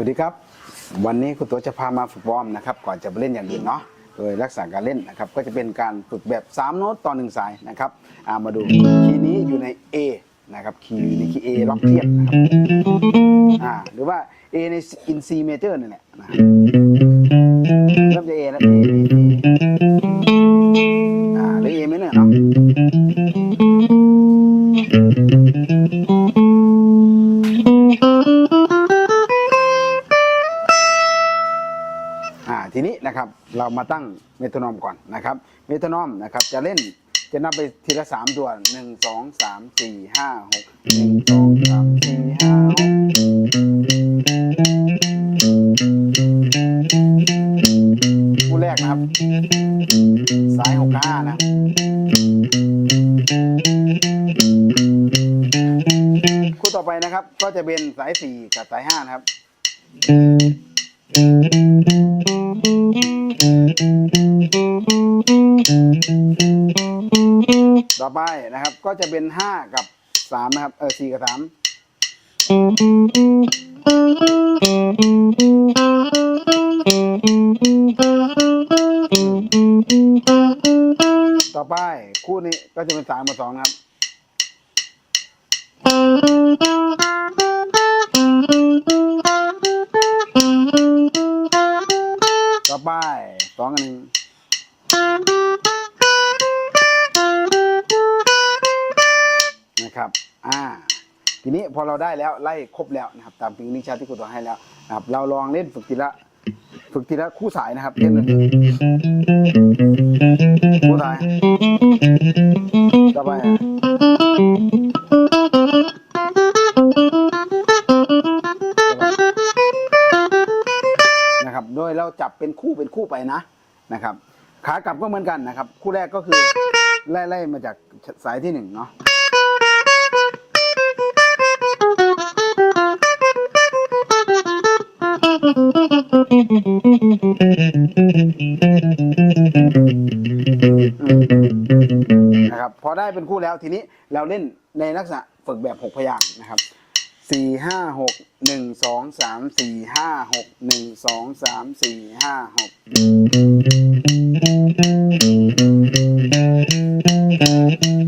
วัสดีครับ วันนี้คุณตัวจะพามาฝึกวอร์มนะครับก่อนจะไปเล่นอย่างอื่นเนาะโดยลักษณะการเล่นนะครับก็จะเป็นการฝึกแบบ 3 โน้ตต่อหนึ่งสายนะครับามาดูคีย์นี้อยู่ใน A นะครับคีย์อยู่ในคีย์ A ล็อกเทียบนะครับหรือว่า A ใน in C major นี่แหละนะเทีนี้นะครับเรามาตั้งเมทรนอมก่อนนะครับเมทรนอมนะครับจะเล่นจะนับไปทีละสามตัวหนึ่งสองสามสี่ห้าหกหนึ่งสองสามสี่ห้าหกคู่แรกนะครับ สายหกห้านะคู่ต่อไปนะครับก็จะเป็นสายสี่กับสายห้านะครับ อไปนะครับ ก็จะเป็นห้ากับสามนะครับ เออสี่กับสามต่อไปคู่นี้ก็จะเป็นสามกับสองนะครับต่อไปสองกับหนึ่ง นะครับอ่าทีนี้พอเราได้แล้วไล่ครบแล้วนะครับตามพิงนิชาที่ครูตัวให้แล้วนะครับเราลองเล่นฝึกทีละฝึกทีละคู่สายนะครับเล่นเลยคู่สายต่อไปนะครับโดยเราจับเป็นคู่เป็นคู่ไปนะนะครับ ขากลับก็เหมือนกันนะครับ คู่แรกก็คือไล่ไล่มาจากสายที่หนึ่งเนาะ นะครับพอได้เป็นคู่แล้วทีนี้เราเล่นในลักษณะฝึกแบบหกพยางค์นะครับสี่ห้าหกหนึ่งสองสามสี่ห้าหกหนึ่งสองสามสี่ห้าหก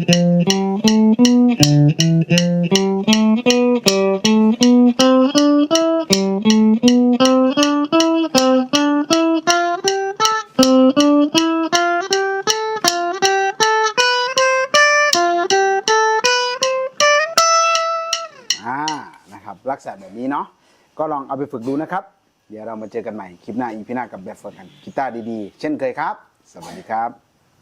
อ่า นะครับลักษณะแบบนี้เนาะก็ลองเอาไปฝึกดูนะครับ เดี๋ยวเรามาเจอกันใหม่คลิปหน้าอีพีหน้ากับแบบฝึกกันกีตาร์ดีๆ เช่นเคยครับ สวัสดีครับ